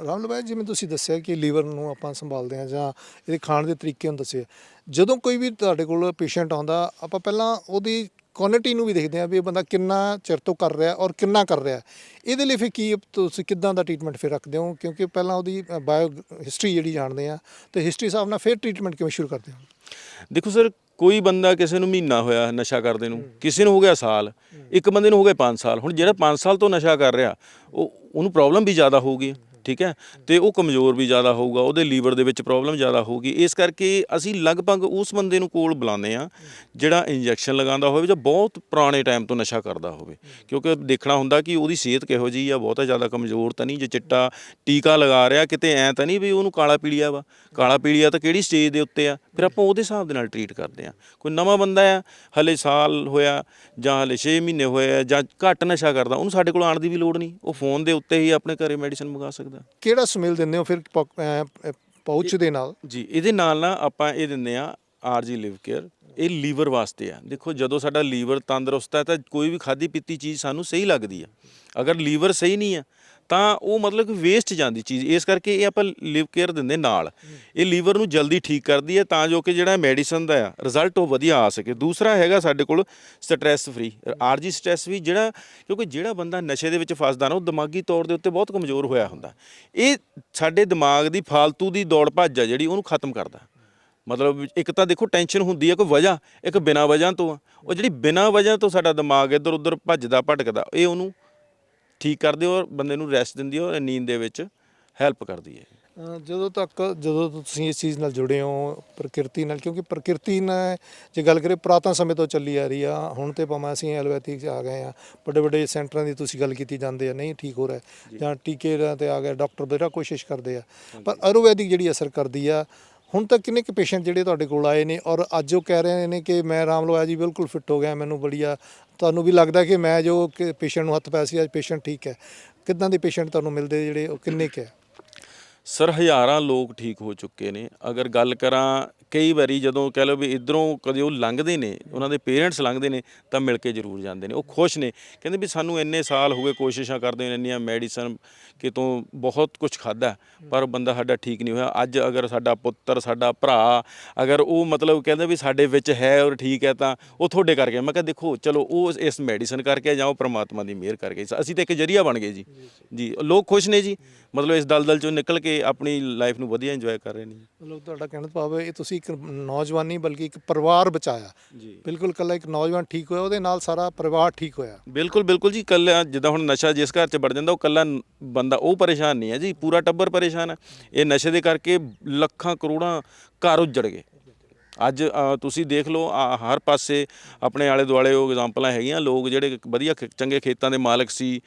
Speaker 2: ਰਾਮ ਭਾਈ ਜਿਵੇਂ ਤੁਸੀਂ ਦੱਸਿਆ ਕਿ ਲੀਵਰ ਨੂੰ ਆਪਾਂ ਸੰਭਾਲਦੇ ਹਾਂ ਜਾਂ ਇਹਦੇ ਖਾਣ ਦੇ ਤਰੀਕੇ ਨੂੰ ਦੱਸੇ ਜਦੋਂ ਕੋਈ ਵੀ ਤੁਹਾਡੇ ਕੋਲ ਪੇਸ਼ੈਂਟ ਆਉਂਦਾ ਆਪਾਂ ਪਹਿਲਾਂ ਉਹਦੀ ਕੁਆਲਿਟੀ ਨੂੰ ਵੀ ਦੇਖਦੇ ਹਾਂ ਵੀ ਇਹ ਬੰਦਾ ਕਿੰਨਾ ਚਿਰ ਤੋਂ ਕਰ ਰਿਹਾ ਔਰ ਕਿੰਨਾ ਕਰ ਰਿਹਾ। ਇਹਦੇ ਲਈ ਫਿਰ ਕੀ ਤੁਸੀਂ ਕਿੱਦਾਂ ਦਾ ਟ੍ਰੀਟਮੈਂਟ ਫਿਰ ਰੱਖਦੇ ਹੋ? ਕਿਉਂਕਿ ਪਹਿਲਾਂ ਉਹਦੀ ਬਾਇਓ ਹਿਸਟਰੀ ਜਿਹੜੀ ਜਾਣਦੇ ਆ ਤੇ ਹਿਸਟਰੀ ਹਿਸਾਬ ਨਾਲ ਫਿਰ ਟ੍ਰੀਟਮੈਂਟ ਕਿਵੇਂ ਸ਼ੁਰੂ ਕਰਦੇ ਹੋ?
Speaker 3: ਦੇਖੋ ਸਰ ਕੋਈ ਬੰਦਾ ਕਿਸੇ ਨੂੰ ਮਹੀਨਾ ਹੋਇਆ ਨਸ਼ਾ ਕਰਦੇ ਨੂੰ ਕਿਸੇ ਨੂੰ ਹੋ ਗਿਆ ਸਾਲ ਇੱਕ ਬੰਦੇ ਨੂੰ ਹੋ ਗਏ 5 ਸਾਲ। ਹੁਣ ਜਿਹੜਾ 5 ਸਾਲ ਤੋਂ ਨਸ਼ਾ ਕਰ ਰਿਹਾ ਉਹ ਉਹਨੂੰ ਪ੍ਰੋਬਲਮ ਵੀ ਜ਼ਿਆਦਾ ਹੋਊਗੀ। ਠੀਕ ਹੈ? ਤੇ ਉਹ ਕਮਜ਼ੋਰ ਵੀ ਜ਼ਿਆਦਾ ਹੋਊਗਾ, ਉਹਦੇ ਲੀਵਰ ਦੇ ਵਿੱਚ ਪ੍ਰੋਬਲਮ ਜ਼ਿਆਦਾ ਹੋਊਗੀ। ਇਸ ਕਰਕੇ ਅਸੀਂ ਲਗਭਗ ਉਸ ਬੰਦੇ ਨੂੰ ਕੋਲ ਬੁਲਾਉਂਦੇ ਆ ਜਿਹੜਾ ਇੰਜੈਕਸ਼ਨ ਲਗਾਉਂਦਾ ਹੋਵੇ ਜਾਂ ਬਹੁਤ ਪੁਰਾਣੇ ਟਾਈਮ ਤੋਂ ਨਸ਼ਾ ਕਰਦਾ ਹੋਵੇ। ਕਿਉਂਕਿ ਦੇਖਣਾ ਹੁੰਦਾ ਕਿ ਉਹਦੀ ਸਿਹਤ ਕਿਹੋ ਜਿਹੀ ਆ, ਬਹੁਤਾ ਜ਼ਿਆਦਾ ਕਮਜ਼ੋਰ ਤਾਂ ਨਹੀਂ, ਜੇ ਚਿੱਟਾ ਟੀਕਾ ਲਗਾ ਰਿਹਾ, ਕਿਤੇ ਐ ਤਾਂ ਨਹੀਂ ਵੀ ਉਹਨੂੰ ਕਾਲਾ ਪੀਲੀਆ ਵਾ? ਕਾਲਾ ਪੀਲੀਆ ਤਾਂ ਕਿਹੜੀ ਸਟੇਜ ਦੇ ਉੱਤੇ ਆ? ਫਿਰ ਆਪਾਂ ਉਹਦੇ ਹਿਸਾਬ ਦੇ ਨਾਲ ਟਰੀਟ ਕਰਦੇ ਆ ਕੋਈ ਨਵਾਂ ਬੰਦਾ ਆ, ਹਲੇ ਸਾਲ ਹੋਇਆ ਜਾਂ ਹਲੇ 6 ਮਹੀਨੇ ਹੋਏ ਆ ਜਾਂ ਘੱਟ ਨਸ਼ਾ ਕਰਦਾ, ਉਹਨੂੰ ਸਾਡੇ ਕੋਲ ਆਉਣ ਦੀ ਵੀ ਲੋੜ ਨਹੀਂ। ਉਹ ਫੋਨ ਦੇ ਉੱਤੇ ਹੀ ਆਪਣੇ ਘਰੇ ਮੈਡੀਸਨ ਮੰਗਾ ਸਕਦਾ।
Speaker 2: ਕਿਹੜਾ ਸਮੇਲ ਦਿੰਦੇ ਹੋ ਫਿਰ ਪਾਊਚ ਦੇ ਨਾਲ?
Speaker 3: ਜੀ ਇਹਦੇ ਨਾਲ ਨਾ ਆਪਾਂ ਇਹ ਦਿੰਦੇ ਆ ਆਰਜੀ ਲਿਵ ਕੇਅਰ। ਇਹ ਲੀਵਰ ਵਾਸਤੇ ਆ। ਦੇਖੋ ਜਦੋਂ ਸਾਡਾ ਲੀਵਰ ਤੰਦਰੁਸਤ ਹੈ ਤਾਂ ਕੋਈ ਵੀ ਖਾਦੀ ਪੀਤੀ ਚੀਜ਼ ਸਾਨੂੰ ਸਹੀ ਲੱਗਦੀ ਆ। ਅਗਰ ਲੀਵਰ ਸਹੀ ਨਹੀਂ ਆ ਤਾਂ ਉਹ ਮਤਲਬ ਕਿ ਵੇਸਟ ਜਾਂਦੀ ਚੀਜ਼, ਇਸ ਕਰਕੇ ਇਹ ਆਪਾਂ ਲਿਵ ਕੇਅਰ ਦਿੰਦੇ ਨਾਲ। ਇਹ ਲੀਵਰ ਨੂੰ ਜਲਦੀ ਠੀਕ ਕਰਦੀ ਹੈ ਤਾਂ ਜੋ ਕਿ ਜਿਹੜਾ ਮੈਡੀਸਨ ਦਾ ਆ ਰਿਜ਼ਲਟ ਉਹ ਵਧੀਆ ਆ ਸਕੇ। ਦੂਸਰਾ ਹੈਗਾ ਸਾਡੇ ਕੋਲ ਸਟ੍ਰੈਸ ਫ੍ਰੀ ਆਰਜੀ ਸਟ੍ਰੈਸ ਵੀ ਜਿਹੜਾ, ਕਿਉਂਕਿ ਜਿਹੜਾ ਬੰਦਾ ਨਸ਼ੇ ਦੇ ਵਿੱਚ ਫਸਦਾ ਨਾ, ਉਹ ਦਿਮਾਗੀ ਤੌਰ ਦੇ ਉੱਤੇ ਬਹੁਤ ਕਮਜ਼ੋਰ ਹੋਇਆ ਹੁੰਦਾ। ਇਹ ਸਾਡੇ ਦਿਮਾਗ ਦੀ ਫਾਲਤੂ ਦੀ ਦੌੜ ਭੱਜ ਆ ਜਿਹੜੀ ਉਹਨੂੰ ਖਤਮ ਕਰਦਾ। ਮਤਲਬ ਇੱਕ ਤਾਂ ਦੇਖੋ ਟੈਨਸ਼ਨ ਹੁੰਦੀ ਹੈ ਕੋਈ ਵਜ੍ਹਾ, ਇੱਕ ਬਿਨਾਂ ਵਜ੍ਹਾ ਤੋਂ ਆ। ਉਹ ਜਿਹੜੀ ਬਿਨਾਂ ਵਜ੍ਹਾ ਤੋਂ ਸਾਡਾ ਦਿਮਾਗ ਇੱਧਰ ਉੱਧਰ ਭੱਜਦਾ, ਭਟਕਦਾ, ਇਹ ਉਹਨੂੰ ਠੀਕ ਕਰਦੀ ਔਰ ਬੰਦੇ ਨੂੰ ਰੈਸਟ ਦਿੰਦੀ ਔਰ ਨੀਂਦ ਦੇ ਵਿੱਚ ਹੈਲਪ ਕਰਦੀ ਹੈ।
Speaker 2: ਜਦੋਂ ਤੱਕ ਜਦੋਂ ਤੋਂ ਤੁਸੀਂ ਇਸ ਚੀਜ਼ ਨਾਲ ਜੁੜੇ ਹੋ ਪ੍ਰਕਿਰਤੀ ਨਾਲ ਕਿਉਂਕਿ ਪ੍ਰਕਿਰਤੀ ਨਾਲ ਜੇ ਗੱਲ ਕਰੀਏ ਪੁਰਾਤਨ ਸਮੇਂ ਤੋਂ ਚੱਲੀ ਆ ਰਹੀ ਆ ਹੁਣ ਤੇ ਭਾਵੇਂ ਅਸੀਂ ਐਲੋਪੈਥਿਕ 'ਚ ਆ ਗਏ ਆ ਵੱਡੇ ਵੱਡੇ ਸੈਂਟਰਾਂ ਦੀ ਤੁਸੀਂ ਗੱਲ ਕੀਤੀ ਜਾਂਦੇ ਆ ਨਹੀਂ ਠੀਕ ਹੋ ਰਿਹਾ ਜਾਂ। ਟੀਕੇ ਤੇ ਆ ਗਏ ਡਾਕਟਰ ਬੇਰਾ ਕੋਸ਼ਿਸ਼ ਕਰਦੇ ਆ ਪਰ ਆਯੁਰਵੈਦਿਕ ਜਿਹੜੀ ਅਸਰ ਕਰਦੀ ਆ ਹੁਣ ਤੱਕ ਕਿੰਨੇ ਕੁ ਪੇਸ਼ੈਂਟ ਜਿਹੜੇ ਤੁਹਾਡੇ ਕੋਲ ਆਏ ਨੇ? ਔਰ ਅੱਜ ਉਹ ਕਹਿ ਰਹੇ ਨੇ ਕਿ ਮੈਂ ਰਾਮ ਲਵਾਇਆ ਜੀ, ਬਿਲਕੁਲ ਫਿੱਟ ਹੋ ਗਿਆ, ਮੈਨੂੰ ਬੜੀਆ ਤੁਹਾਨੂੰ ਵੀ ਲੱਗਦਾ ਕਿ ਮੈਂ ਜੋ ਪੇਸ਼ੈਂਟ ਨੂੰ ਹੱਥ ਪਾਇਆ ਸੀ, ਅੱਜ ਪੇਸ਼ੈਂਟ ਠੀਕ ਹੈ। ਕਿੱਦਾਂ ਦੇ ਪੇਸ਼ੈਂਟ ਤੁਹਾਨੂੰ ਮਿਲਦੇ ਜਿਹੜੇ ਉਹ ਕਿੰਨੇ ਕੁ ਹੈ?
Speaker 3: ਸਰ, ਹਜ਼ਾਰਾਂ ਲੋਕ ਠੀਕ ਹੋ ਚੁੱਕੇ ਨੇ। ਅਗਰ ਗੱਲ ਕਰਾਂ ਕਈ ਵਾਰੀ ਜਦੋਂ ਕਹਿ ਲਓ ਵੀ ਇਧਰੋਂ ਕਦੇ ਉਹ ਲੰਘਦੇ ਨੇ, ਉਹਨਾਂ ਦੇ ਪੇਰੈਂਟਸ ਲੰਘਦੇ ਨੇ, ਤਾਂ ਮਿਲ ਕੇ ਜ਼ਰੂਰ ਜਾਂਦੇ ਨੇ। ਉਹ ਖੁਸ਼ ਨੇ, ਕਹਿੰਦੇ ਵੀ ਸਾਨੂੰ ਇੰਨੇ ਸਾਲ ਹੋ ਗਏ ਕੋਸ਼ਿਸ਼ਾਂ ਕਰਦੇ ਨੇ ਇੰਨੀਆਂ ਮੈਡੀਸਨ ਕਿਤੋਂ ਬਹੁਤ ਕੁਝ ਖਾਦਾ ਪਰ ਬੰਦਾ ਸਾਡਾ ਠੀਕ ਨਹੀਂ ਹੋਇਆ। ਅੱਜ ਅਗਰ ਸਾਡਾ ਪੁੱਤਰ, ਸਾਡਾ ਭਰਾ ਅਗਰ ਉਹ ਮਤਲਬ ਕਹਿੰਦੇ ਵੀ ਸਾਡੇ ਵਿੱਚ ਹੈ ਔਰ ਠੀਕ ਹੈ, ਤਾਂ ਉਹ ਤੁਹਾਡੇ ਕਰਕੇ ਮੈਂ ਕਿਹਾ, ਦੇਖੋ, ਚਲੋ, ਉਹ ਇਸ ਮੈਡੀਸਨ ਕਰਕੇ ਜਾਂ ਉਹ ਪ੍ਰਮਾਤਮਾ ਦੀ ਮਿਹਰ ਕਰਕੇ। ਅਸੀਂ ਤਾਂ ਇੱਕ ਜਰੀਆ ਬਣ ਗਏ ਜੀ। ਜੀ, ਲੋਕ ਖੁਸ਼ ਨੇ ਜੀ। ਮਤਲਬ ਇਸ ਦਲਦਲ ਚੋਂ ਨਿਕਲ ਕੇ ਆਪਣੀ ਲਾਈਫ ਨੂੰ ਵਧੀਆ ਇੰਜੋਏ ਕਰ ਰਹੇ ਨੇ
Speaker 2: ਮਤਲਬ ਤੁਹਾਡਾ ਕਹਿਣ ਦਾ ਭਾਵ ਹੈ ਇਹ ਤੁਸੀਂ ਇੱਕ ਨੌਜਵਾਨ ਬਲਕਿ ਇੱਕ ਪਰਿਵਾਰ ਬਚਾਇਆ।
Speaker 3: ਜੀ।
Speaker 2: ਬਿਲਕੁਲ ਕੱਲਾ ਇੱਕ ਨੌਜਵਾਨ ਠੀਕ ਹੋਇਆ ਉਹਦੇ ਨਾਲ ਸਾਰਾ ਪਰਿਵਾਰ ਠੀਕ ਹੋਇਆ।
Speaker 3: ਬਿਲਕੁਲ ਬਿਲਕੁਲ ਜੀ ਕੱਲਾ ਜਿੱਦਾਂ ਹੁਣ ਨਸ਼ਾ ਜਿਸ ਘਰ 'ਚ ਵੜ ਜਾਂਦਾ ਉਹ ਕੱਲਾ ਨ- ਬੰਦਾ ਉਹ ਪਰੇਸ਼ਾਨ ਨਹੀਂ ਹੈ ਜੀ ਪੂਰਾ ਟੱਬਰ ਪਰੇਸ਼ਾਨ ਹੈ। ਇਹ ਨਸ਼ੇ ਦੇ ਕਰਕੇ ਲੱਖਾਂ ਕਰੋੜਾਂ ਘਰ ਉੱਜੜ ਗਏ। ਅੱਜ ਅ, ਤੁਸੀਂ ਦੇਖ ਲਓ ਆ ਹਰ ਪਾਸੇ ਆਪਣੇ ਆਲੇ ਦੁਆਲੇ ਉਹ ਐਗਜ਼ਾਮਪਲਾਂ ਹੈਗੀਆਂ ਲੋਕ ਜਿਹੜੇ ਵਧੀਆ ਖ- ਚੰਗੇ ਖੇਤਾਂ ਦੇ ਮਾਲਕ ਸੀ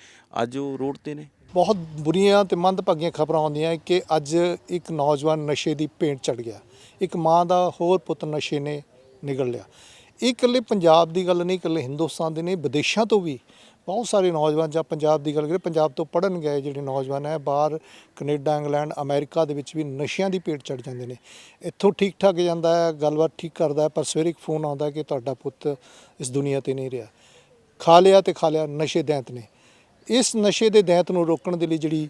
Speaker 3: ਅੱਜ ਉਹ ਰੋਡ ਤੇ ਨੇ।
Speaker 2: ਬਹੁਤ ਬੁਰੀਆਂ ਤੇ ਮੰਦਭਾਗੀਆਂ ਖਬਰਾਂ ਆਉਂਦੀਆਂ ਕਿ ਅੱਜ ਇੱਕ ਨੌਜਵਾਨ ਨਸ਼ੇ ਦੀ ਭੇਂਟ ਚੜ ਗਿਆ। ਇੱਕ ਮਾਂ ਦਾ ਹੋਰ ਪੁੱਤ ਨਸ਼ੇ ਨੇ ਨਿਗਲ ਲਿਆ। ਇਹ ਇਕੱਲੇ ਪੰਜਾਬ ਦੀ ਗੱਲ ਨਹੀਂ, ਇਕੱਲੇ ਹਿੰਦੁਸਤਾਨ ਦੇ ਨਹੀਂ, ਵਿਦੇਸ਼ਾਂ ਤੋਂ ਵੀ ਬਹੁਤ ਸਾਰੇ ਨੌਜਵਾਨ ਜਾਂ ਪੰਜਾਬ ਦੀ ਗੱਲ ਕਰੀਏ, ਪੰਜਾਬ ਤੋਂ ਪੜਨ ਗਏ ਜਿਹੜੇ ਨੌਜਵਾਨ ਹੈ, ਬਾਹਰ ਕੈਨੇਡਾ, ਇੰਗਲੈਂਡ, ਅਮਰੀਕਾ ਦੇ ਵਿੱਚ ਵੀ ਨਸ਼ਿਆਂ ਦੀ ਭੇਟ ਚੜ ਜਾਂਦੇ ਨੇ। ਇੱਥੋਂ ਠੀਕ ਠਾਕ ਜਾਂਦਾ ਹੈ, ਗੱਲਬਾਤ ਠੀਕ ਕਰਦਾ ਹੈ, ਪਰ ਸਵੇਰੇ ਇੱਕ ਫੋਨ ਆਉਂਦਾ ਕਿ ਤੁਹਾਡਾ ਪੁੱਤ ਇਸ ਦੁਨੀਆ ਤੇ ਨਹੀਂ ਰਿਹਾ। ਖਾ ਲਿਆ ਤੇ ਖਾ ਲਿਆ, ਨਸ਼ੇ ਦੈਂਤ ਨੇ। ਇਸ ਨਸ਼ੇ ਦੇ ਦੈਂਤ ਨੂੰ ਰੋਕਣ ਦੇ ਲਈ ਜਿਹੜੀ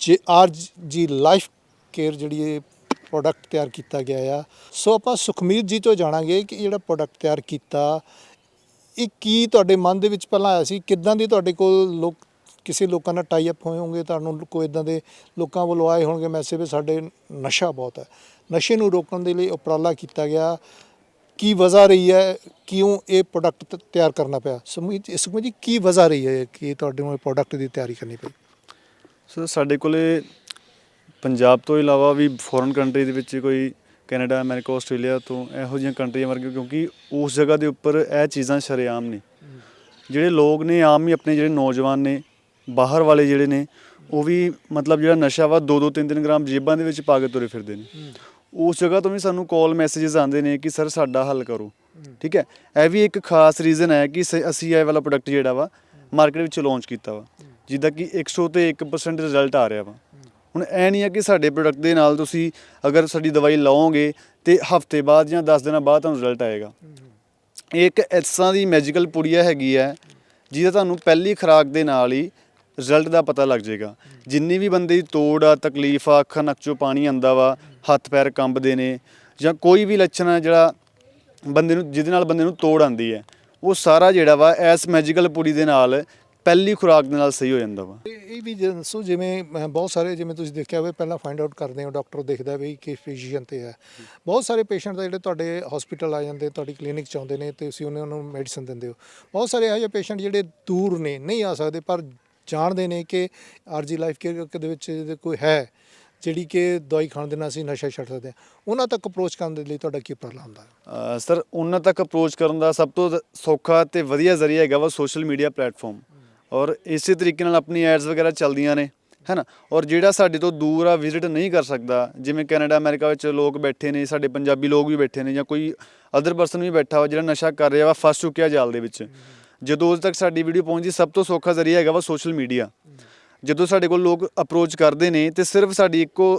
Speaker 2: ਜੇ ਆਰ ਜੀ ਲਾਈਫ ਕੇਅਰ ਜਿਹੜੀ ਇਹ ਪ੍ਰੋਡਕਟ ਤਿਆਰ ਕੀਤਾ ਗਿਆ ਆ। ਸੋ ਆਪਾਂ ਸੁਖਮੀਤ ਜੀ ਤੋਂ ਜਾਣਾਂਗੇ ਕਿ ਇਹ ਜਿਹੜਾ ਪ੍ਰੋਡਕਟ ਤਿਆਰ ਕੀਤਾ, ਇਹ ਕੀ ਤੁਹਾਡੇ ਮਨ ਦੇ ਵਿੱਚ ਪਹਿਲਾਂ ਆਇਆ ਸੀ? ਕਿੱਦਾਂ ਦੀ ਤੁਹਾਡੇ ਕੋਲ ਲੋਕ, ਕਿਸੇ ਲੋਕਾਂ ਨਾਲ ਟਾਈ ਅਪ ਹੋਏ ਹੋਣਗੇ? ਤੁਹਾਨੂੰ ਕੋਈ ਇਦਾਂ ਦੇ ਲੋਕਾਂ ਵੱਲੋਂ ਆਏ ਹੋਣਗੇ ਮੈਸੇਜ ਵੀ ਸਾਡੇ ਨਸ਼ਾ ਬਹੁਤ ਹੈ। ਨਸ਼ੇ ਨੂੰ ਰੋਕਣ ਦੇ ਲਈ ਉਪਰਾਲਾ ਕੀਤਾ ਗਿਆ। ਕੀ ਵਜ੍ਹਾ ਰਹੀ ਹੈ, ਕਿਉਂ ਇਹ ਪ੍ਰੋਡਕਟ ਤਿਆਰ ਕਰਨਾ ਪਿਆ? ਸੁਮੀਤ ਸੁਖਮੀਤ ਜੀ, ਕੀ ਵਜ੍ਹਾ ਰਹੀ ਹੈ ਕਿ ਤੁਹਾਡੇ ਨੂੰ ਪ੍ਰੋਡਕਟ ਦੀ ਤਿਆਰੀ ਕਰਨੀ ਪਈ?
Speaker 4: ਸਰ, ਸਾਡੇ ਕੋਲੇ ਪੰਜਾਬ ਤੋਂ ਇਲਾਵਾ ਵੀ ਫੋਰਨ ਕੰਟਰੀ ਦੇ ਵਿੱਚ ਕੋਈ ਕੈਨੇਡਾ, ਅਮਰੀਕਾ, ਆਸਟ੍ਰੇਲੀਆ ਤੋਂ ਇਹੋ ਜਿਹੀਆਂ ਕੰਟਰੀਆਂ ਵਰਗੇ, ਕਿਉਂਕਿ ਉਸ ਜਗ੍ਹਾ ਦੇ ਉੱਪਰ ਇਹ ਚੀਜ਼ਾਂ ਸ਼ਰੇਆਮ ਨੇ। ਜਿਹੜੇ ਲੋਕ ਨੇ, ਆਮ ਹੀ ਆਪਣੇ ਜਿਹੜੇ ਨੌਜਵਾਨ ਨੇ, ਬਾਹਰ ਵਾਲੇ ਜਿਹੜੇ ਨੇ, ਉਹ ਵੀ ਮਤਲਬ ਜਿਹੜਾ ਨਸ਼ਾ ਵਾ 2-2 3-3 ਗ੍ਰਾਮ ਜੇਬਾਂ ਦੇ ਵਿੱਚ ਪਾ ਕੇ ਤੁਰੇ ਫਿਰਦੇ ਨੇ। ਉਸ ਜਗ੍ਹਾ ਤੋਂ ਵੀ ਸਾਨੂੰ ਕਾਲ ਮੈਸੇजेस ਆਉਂਦੇ ਨੇ ਕਿ ਸਰ ਸਾਡਾ ਹੱਲ ਕਰੋ। ਠੀਕ ਹੈ? ਇਹ ਵੀ ਇੱਕ ਖਾਸ ਰੀਜ਼ਨ ਹੈ ਕਿ ਸ- ਅਸੀਂ ਇਹ ਵਾਲਾ ਪ੍ਰੋਡਕਟ ਜਿਹੜਾ ਵਾ ਮਾਰਕੀਟ ਵਿੱਚ ਲਾਂਚ ਕੀਤਾ ਵਾ। ਜਿੱਦਾਂ ਕਿ 100 ਤੇ 1% ਰਿਜ਼ਲਟ ਆ ਰਿਹਾ ਵਾ। ਹੁਣ ਇਹ ਨਹੀਂ ਹੈ ਕਿ ਸਾਡੇ ਪ੍ਰੋਡਕਟ ਦੇ ਨਾਲ ਤੁਸੀਂ ਅਗਰ ਸਾਡੀ ਦਵਾਈ ਲਓਗੇ ਤੇ ਹਫ਼ਤੇ ਬਾਅਦ ਜਾਂ 10 ਦਿਨਾਂ ਬਾਅਦ ਤੁਹਾਨੂੰ ਰਿਜ਼ਲਟ ਆਏਗਾ। ਇਹ ਇੱਕ ਇਸ ਤਰ੍ਹਾਂ ਦੀ ਮੈਜੀਕਲ ਪੁੜੀਆ ਹੈਗੀ ਹੈ, ਜਿਹਦਾ ਤੁਹਾਨੂੰ ਪਹਿਲੀ ਖੁਰਾਕ ਦੇ ਨਾਲ ਹੀ ਰਿਜ਼ਲਟ ਦਾ ਪਤਾ ਲੱਗ ਜਾਏਗਾ। ਜਿੰਨੀ ਵੀ ਬੰਦੇ ਦੀ ਤੋੜ ਆ, ਤਕਲੀਫ ਆ, ਅੱਖਾਂ ਨੱਕ ਚੋਂ ਪਾਣੀ ਆਂਦਾ ਵਾ, ਹੱਥ ਪੈਰ ਕੰਬਦੇ ਨੇ ਜਾਂ ਕੋਈ ਵੀ ਲੱਛਣ ਆ ਜਿਹੜਾ ਬੰਦੇ ਨੂੰ, ਜਿਹਦੇ ਨਾਲ ਬੰਦੇ ਨੂੰ ਤੋੜ ਆਂਦੀ ਹੈ, ਉਹ ਸਾਰਾ ਜਿਹੜਾ ਵਾ ਐਸ ਮੈਜੀਕਲ ਪੁੜੀ ਦੇ ਨਾਲ, ਪਹਿਲੀ ਖੁਰਾਕ ਦੇ ਨਾਲ ਸਹੀ ਹੋ ਜਾਂਦਾ ਵਾ।
Speaker 2: ਇਹ ਇਹ ਵੀ ਦੱਸੋ, ਜਿਵੇਂ ਬਹੁਤ ਸਾਰੇ ਜਿਵੇਂ ਤੁਸੀਂ ਦੇਖਿਆ ਹੋਵੇ, ਪਹਿਲਾਂ ਫਾਈਂਡ ਆਊਟ ਕਰਦੇ ਹੋ ਡਾਕਟਰ ਦੇਖਦਾ ਵੀ ਕਿਸ ਫਿਜ਼ੀਸ਼ੀਅਨ ਤੇ ਹੈ। ਬਹੁਤ ਸਾਰੇ ਪੇਸ਼ੈਂਟ ਦਾ ਜਿਹੜੇ ਤੁਹਾਡੇ ਹਸਪੀਟਲ ਆ ਜਾਂਦੇ, ਤੁਹਾਡੀ ਕਲੀਨਿਕ ਚ ਆਉਂਦੇ ਨੇ ਤੇ ਤੁਸੀਂ ਉਹਨਾਂ ਨੂੰ ਮੈਡੀਸਨ ਦਿੰਦੇ ਹੋ। ਬਹੁਤ ਸਾਰੇ ਇਹੋ ਜਿਹੇ ਪੇਸ਼ੈਂਟ ਜਿਹੜੇ ਦੂਰ ਨੇ, ਨਹੀਂ ਆ ਸਕਦੇ, ਪਰ ਜਾਣਦੇ ਨੇ ਕਿ ਆਰਜੀ ਲਾਈਫ ਕੇਅਰ ਦੇ ਵਿੱਚ ਜੇ ਕੋਈ ਹੈ, ਜਿਹੜੀ ਕਿ ਦਵਾਈ ਖਾਣ ਦੇ ਨਾਲ ਅਸੀਂ ਨਸ਼ਾ ਛੱਡ ਸਕਦੇ ਹਾਂ। ਉਹਨਾਂ ਤੱਕ ਅਪਰੋਚ ਕਰਨ ਦੇ ਲਈ ਤੁਹਾਡਾ ਕੀ ਉਪਰਾਲਾ ਹੁੰਦਾ ਹੈ?
Speaker 4: ਸਰ, ਉਹਨਾਂ ਤੱਕ ਅਪਰੋਚ ਕਰਨ ਦਾ ਸਭ ਤੋਂ ਸੌਖਾ ਤੇ ਵਧੀਆ ਜ਼ਰੀਆ ਹੈਗਾ ਵਾ ਸੋਸ਼ਲ ਮੀਡੀਆ ਪਲੇਟਫਾਰਮ ਔਰ ਇਸੇ ਤਰੀਕੇ ਨਾਲ ਆਪਣੀ ਐਡਸ ਵਗੈਰਾ ਚੱਲਦੀਆਂ ਨੇ ਹੈਨਾ ਔਰ ਜਿਹੜਾ ਸਾਡੇ ਤੋਂ ਦੂਰ ਆ ਵਿਜ਼ਿਟ ਨਹੀਂ ਕਰ ਸਕਦਾ, ਜਿਵੇਂ ਕੈਨੇਡਾ, ਅਮਰੀਕਾ ਵਿੱਚ ਲੋਕ ਬੈਠੇ ਨੇ, ਸਾਡੇ ਪੰਜਾਬੀ ਲੋਕ ਵੀ ਬੈਠੇ ਨੇ ਜਾਂ ਕੋਈ ਅਦਰ ਪਰਸਨ ਵੀ ਬੈਠਾ ਵਾ ਜਿਹੜਾ ਨਸ਼ਾ ਕਰ ਰਿਹਾ ਵਾ ਫਸ ਚੁੱਕਿਆ ਜਾਲ ਦੇ ਵਿੱਚ। ਜਦੋਂ ਤੱਕ ਸਾਡੀ ਵੀਡੀਓ ਪਹੁੰਚਦੀ ਸਭ ਤੋਂ ਸੌਖਾ ਜ਼ਰੀਆ ਹੈਗਾ ਵਾ ਸੋਸ਼ਲ ਮੀਡੀਆ। ਜਦੋਂ ਸਾਡੇ ਕੋਲ ਲੋਕ ਅਪਰੋਚ ਕਰਦੇ ਨੇ ਤੇ ਸਿਰਫ ਸਾਡੀ ਇੱਕੋ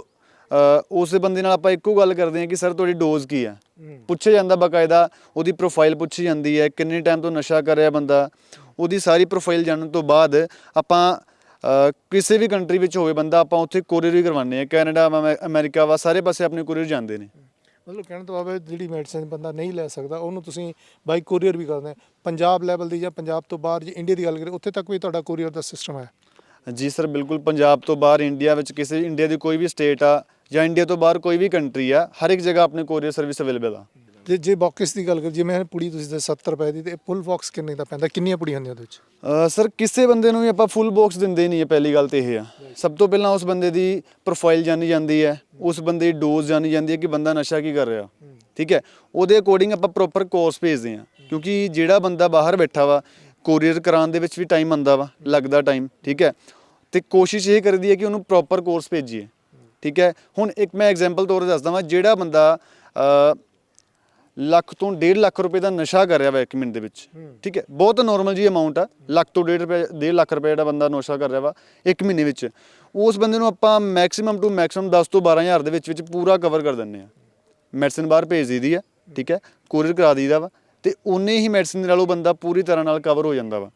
Speaker 4: ਉਸ ਬੰਦੇ ਨਾਲ ਆਪਾਂ ਇੱਕੋ ਗੱਲ ਕਰਦੇ ਹਾਂ ਕਿ ਸਰ ਤੁਹਾਡੀ ਡੋਜ਼ ਕੀ ਆ ਪੁੱਛਿਆ ਜਾਂਦਾ ਬਕਾਇਦਾ ਉਹਦੀ ਪ੍ਰੋਫਾਈਲ ਪੁੱਛੀ ਜਾਂਦੀ ਹੈ ਕਿੰਨੇ ਟਾਈਮ ਤੋਂ ਨਸ਼ਾ ਕਰ ਰਿਹਾ ਬੰਦਾ। ਉਹਦੀ ਸਾਰੀ ਪ੍ਰੋਫਾਈਲ ਜਾਣਨ ਤੋਂ ਬਾਅਦ ਆਪਾਂ ਕਿਸੇ ਵੀ ਕੰਟਰੀ ਵਿੱਚ ਹੋਵੇ ਬੰਦਾ ਆਪਾਂ ਉੱਥੇ ਕੋਰੀਅਰ ਵੀ ਕਰਵਾਉਂਦੇ ਆ ਕੈਨੇਡਾ ਅਮਰੀਕਾ ਵਾ ਸਾਰੇ ਪਾਸੇ ਆਪਣੇ ਕੋਰੀਅਰ ਜਾਂਦੇ ਨੇ।
Speaker 2: ਮਤਲਬ ਕਹਿਣ ਤੋਂ ਭਾਵ ਜਿਹੜੀ ਮੈਡੀਸਿਨ ਬੰਦਾ ਨਹੀਂ ਲੈ ਸਕਦਾ, ਉਹਨੂੰ ਤੁਸੀਂ ਬਾਈ ਕੋਰੀਅਰ ਵੀ ਕਰਦੇ ਪੰਜਾਬ ਲੈਵਲ ਦੀ ਜਾਂ ਪੰਜਾਬ ਤੋਂ ਬਾਹਰ ਜੇ ਇੰਡੀਆ ਦੀ ਗੱਲ ਕਰੀਏ, ਉੱਥੇ ਤੱਕ ਵੀ ਤੁਹਾਡਾ ਕੋਰੀਅਰ ਦਾ ਸਿਸਟਮ ਹੈ।
Speaker 4: ਜੀ ਸਰ ਬਿਲਕੁਲ ਪੰਜਾਬ ਤੋਂ ਬਾਹਰ ਇੰਡੀਆ ਵਿੱਚ ਕਿਸੇ ਇੰਡੀਆ ਦੀ ਕੋਈ ਵੀ ਸਟੇਟ ਆ ਜਾਂ ਇੰਡੀਆ ਤੋਂ ਬਾਹਰ ਕੋਈ ਵੀ ਕੰਟਰੀ ਆ, ਹਰ ਇੱਕ ਜਗ੍ਹਾ ਆਪਣੇ ਕੋਰੀਅਰ ਸਰਵਿਸ ਅਵੇਲੇਬਲ ਆ।
Speaker 2: ਜੇ ਜੇ ਬਾਕਸ ਦੀ ਗੱਲ ਕਰੀਏ ਜਿਵੇਂ ਪੁੜੀ ਤੁਸੀਂ ਦੱਸਿਆ 70 ਰੁਪਏ ਦੀ ਤੇ ਫੁੱਲ ਬਾਕਸ ਕਿੰਨੇ ਦਾ ਪੈਂਦਾ? ਕਿੰਨੀਆਂ ਪੁੜੀਆਂ ਹੁੰਦੀਆਂ ਉਹਦੇ ਵਿੱਚ?
Speaker 4: ਸਰ ਕਿਸੇ ਬੰਦੇ ਨੂੰ ਵੀ ਆਪਾਂ ਫੁੱਲ ਬਾਕਸ ਦਿੰਦੇ ਨਹੀਂ ਹੈ ਪਹਿਲੀ ਗੱਲ ਤੇ ਇਹ ਆ। ਸਭ ਤੋਂ ਪਹਿਲਾਂ ਉਸ ਬੰਦੇ ਦੀ ਪ੍ਰੋਫਾਈਲ ਜਾਣੀ ਜਾਂਦੀ ਹੈ ਉਸ ਬੰਦੇ ਦੀ ਡੋਜ਼ ਜਾਣੀ ਜਾਂਦੀ ਹੈ ਕਿ ਬੰਦਾ ਨਸ਼ਾ ਕੀ ਕਰ ਰਿਹਾ। ਠੀਕ ਹੈ? ਉਹਦੇ ਅਕੋਰਡਿੰਗ ਆਪਾਂ ਪ੍ਰੋਪਰ ਕੋਰਸ ਭੇਜਦੇ ਹਾਂ ਕਿਉਂਕਿ ਜਿਹੜਾ ਬੰਦਾ ਬਾਹਰ ਬੈਠਾ ਵਾ ਕੋਰੀਅਰ ਕਰਾਉਣ ਦੇ ਵਿੱਚ ਵੀ ਟਾਈਮ ਆਂਦਾ ਵਾ ਲੱਗਦਾ ਟਾਈਮ ਠੀਕ ਹੈ? ਤੇ ਕੋਸ਼ਿਸ਼ ਇਹ ਕਰਦੀ ਹੈ ਕਿ ਉਹਨੂੰ ਪ੍ਰੋਪਰ ਕੋਰਸ ਭੇਜੀਏ ਠੀਕ ਹੈ? ਹੁਣ ਇੱਕ ਮੈਂ ਐਗਜ਼ਾਮਪਲ ਤੌਰ ਤੇ ਦੱਸਦਾ ਵਾਂ ਜਿਹੜਾ ਬੰਦਾ ਲੱਖ ਤੋਂ 1.5 ਲੱਖ ਰੁਪਏ ਦਾ ਨਸ਼ਾ ਕਰ ਰਿਹਾ ਵਾ ਇੱਕ ਮਿੰਟ ਦੇ ਵਿੱਚ। ਠੀਕ ਹੈ? ਬਹੁਤ ਨਾਰਮਲ ਜੀ ਅਮਾਉਂਟ ਆ। ਲੱਖ ਤੋਂ 1.5 ਰੁਪਏ 1.5 ਲੱਖ ਰੁਪਏ ਜਿਹੜਾ ਬੰਦਾ ਨਸ਼ਾ ਕਰ ਰਿਹਾ ਵਾ ਇੱਕ ਮਹੀਨੇ ਵਿੱਚ। ਉਸ ਬੰਦੇ ਨੂੰ ਆਪਾਂ ਮੈਕਸਿਮਮ ਟੂ ਮੈਕਸਿਮਮ 10 ਤੋਂ 12000 ਦੇ ਵਿੱਚ ਵਿੱਚ ਪੂਰਾ ਕਵਰ ਕਰ ਦਿੰਨੇ ਆ ਮੈਡੀਸਿਨ ਬਾਹਰ ਭੇਜ ਦਈਦੀ ਆ ਠੀਕ ਹੈ? ਕੋਰੀਅਰ ਕਰਾ ਦਈਦਾ ਵਾ ਤੇ ਉਨੇ ਹੀ ਮੈਡੀਸਿਨ ਦੇ ਨਾਲ ਉਹ ਬੰਦਾ ਪੂਰੀ ਤਰ੍ਹਾਂ ਨਾਲ ਕਵਰ ਹੋ ਜਾਂਦਾ ਵਾ।